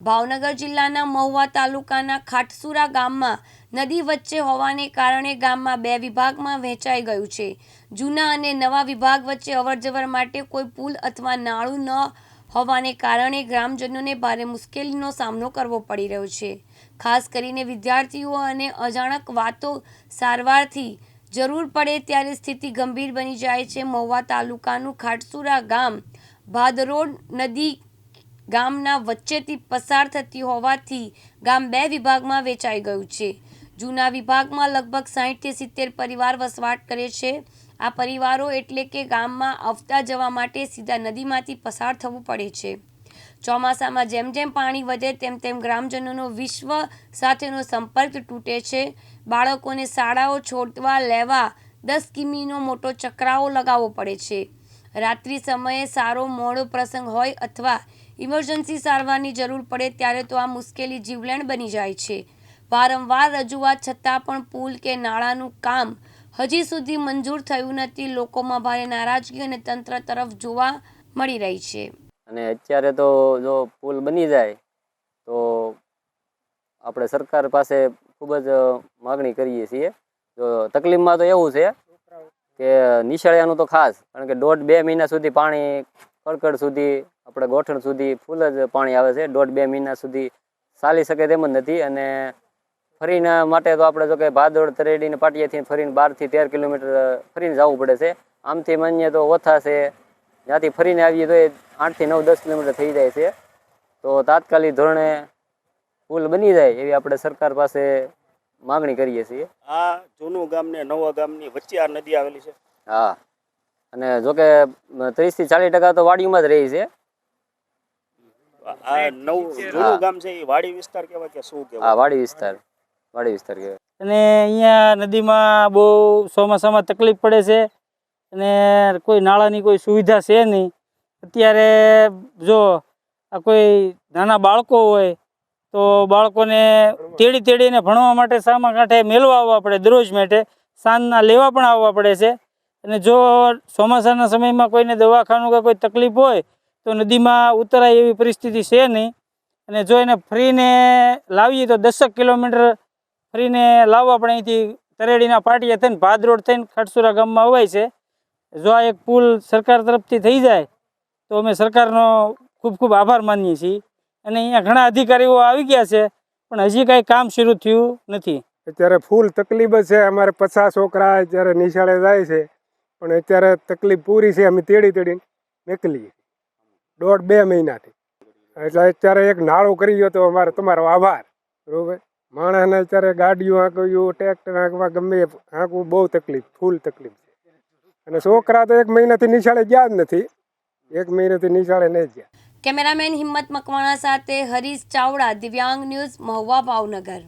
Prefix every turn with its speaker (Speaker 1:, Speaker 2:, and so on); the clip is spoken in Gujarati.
Speaker 1: ભાવનગર જિલ્લાના મહુવા તાલુકાના ખાટસુરા ગામમાં નદી વચ્ચે હોવાને કારણે ગામમાં બે વિભાગમાં વહેંચાઈ ગયું છે. જૂના અને નવા વિભાગ વચ્ચે અવરજવર માટે કોઈ પુલ અથવા નાળું ન હોવાને કારણે ગ્રામજનોને ભારે મુશ્કેલીનો સામનો કરવો પડી રહ્યો છે. ખાસ કરીને વિદ્યાર્થીઓ અને અજાણક વાતો સારવારથી જરૂર પડે ત્યારે સ્થિતિ ગંભીર બની જાય છે. મહુવા તાલુકાનું ખાટસુરા ગામ ભાદરોડ નદી ગામના વચ્ચેથી પસાર થતી હોવાથી ગામ બે વિભાગમાં વેચાઈ ગયું છે. જૂના વિભાગમાં લગભગ સાહીઠથી સિત્તેર પરિવાર વસવાટ કરે છે. આ પરિવારો એટલે કે ગામમાં આવતા જવા માટે સીધા નદીમાંથી પસાર થવું પડે છે. ચોમાસામાં જેમ જેમ પાણી વધે તેમ તેમ ગ્રામજનોનો વિશ્વ સાથેનો સંપર્ક તૂટે છે. બાળકોને શાળાઓ છોડવા, લેવા, દસ કિમીનો મોટો ચક્રાઓ લગાવવો પડે છે. રાત્રિ સમયે સારો મોડો પ્રસંગ હોય અથવા ઇમરજન્સી સારવારની જરૂર પડે ત્યારે તો આ મુશ્કેલી જીવલેણ બની જાય છે. વારંવાર રજૂઆત છતાં પણ પુલ કે નાળાનું કામ હજી સુધી મંજૂર થયું નથી. લોકોમાં ભારે નારાજગી અને તંત્ર તરફ જોવા મળી રહી છે.
Speaker 2: અને અત્યારે તો જો પુલ બની જાય તો આપણે સરકાર પાસે ખૂબ જ માગણી કરીએ છીએ. જો તકલીફમાં તો એવું છે કે નિશાળિયાનું તો ખાસ, કારણ કે દોઢ બે મહિના સુધી પાણી કડકડ સુધી આપણે ગોઠણ સુધી ફૂલ જ પાણી આવે છે. દોઢ બે મહિના સુધી ચાલી શકે તેમ જ નથી. અને ફરીને માટે તો આપણે જો કે ભાદોડ તરેડીને પાટિયાથી ફરીને બારથી તેર કિલોમીટર ફરીને જવું પડે છે. આમથી માન્ય તો ઓછા છે. જ્યાંથી ફરીને આવીએ તો એ આઠથી નવ દસ કિલોમીટર થઈ જાય છે. તો તાત્કાલિક ધોરણે પુલ બની જાય એવી આપણે સરકાર પાસે માગણી કરીએ છીએ.
Speaker 3: આ જૂનું ગામ ને નવા ગામની વચ્ચે આ નદી આવેલી છે.
Speaker 2: હા. અને જોકે ત્રીસથી ચાલીસ ટકા તો વાડીમાં જ રહી છે.
Speaker 3: આ નવું જૂનું ગામ છે એ વાડી વિસ્તાર કહેવાય કે શું
Speaker 2: હા
Speaker 3: કહેવાય
Speaker 2: વાડી વિસ્તાર. વાડી વિસ્તાર કહેવાય.
Speaker 4: અને અહીંયા નદીમાં બહુ ચોમાસામાં તકલીફ પડે છે અને કોઈ નાળાની કોઈ સુવિધા છે નહીં. અત્યારે જો આ કોઈ નાના બાળકો હોય તો બાળકોને તેડી તેડીને ભણવા માટે સામા કાંઠે મેળવા આવવા પડે દરરોજ માટે સાંજના લેવા પણ આવવા પડે છે. અને જો ચોમાસાના સમયમાં કોઈને દવાખાનું કે કોઈ તકલીફ હોય, તો નદીમાં ઉતરાય એવી પરિસ્થિતિ છે નહીં. અને જો એને ફ્રીને લાવીએ તો દસેક કિલોમીટર ફ્રીને લાવવા પણ અહીંથી તરેડીના પાટિયા થઈને ભાદ રોડ થઈને ખડસુરા ગામમાં અવાય છે. જો આ એક પુલ સરકાર તરફથી થઈ જાય, તો અમે સરકારનો ખૂબ ખૂબ આભાર માનીએ છીએ. અને અહીંયા ઘણા અધિકારીઓ આવી ગયા છે, પણ હજી કાંઈ કામ શરૂ થયું નથી.
Speaker 5: અત્યારે ફૂલ તકલીફ છે. અમારે પચાસ છોકરા અત્યારે નિશાળે જાય છે. પણ અત્યારે તકલીફ પૂરી છે, અમે તેડી તેડીને નીકળીએ દોઢ બે મહિનાથી. એટલે અત્યારે એક નાળો કરી ગયો તો અમારે તમારો આભાર. બરોબર? માણસને અત્યારે ગાડીઓ હાંકવ્યું ટ્રેક્ટર હાંકવા ગમે એ હાંકવું બહુ તકલીફ, ફૂલ તકલીફ છે. અને છોકરા તો એક મહિનાથી નિશાળે ગયા જ નથી. એક મહિનાથી નિશાળે નહીં ગયા.
Speaker 1: કેમેરામેન હિંમત મકવાણા સાથે હરીશ ચાવડા, દિવ્યાંગ ન્યૂઝ મહુવા ભાવનગર.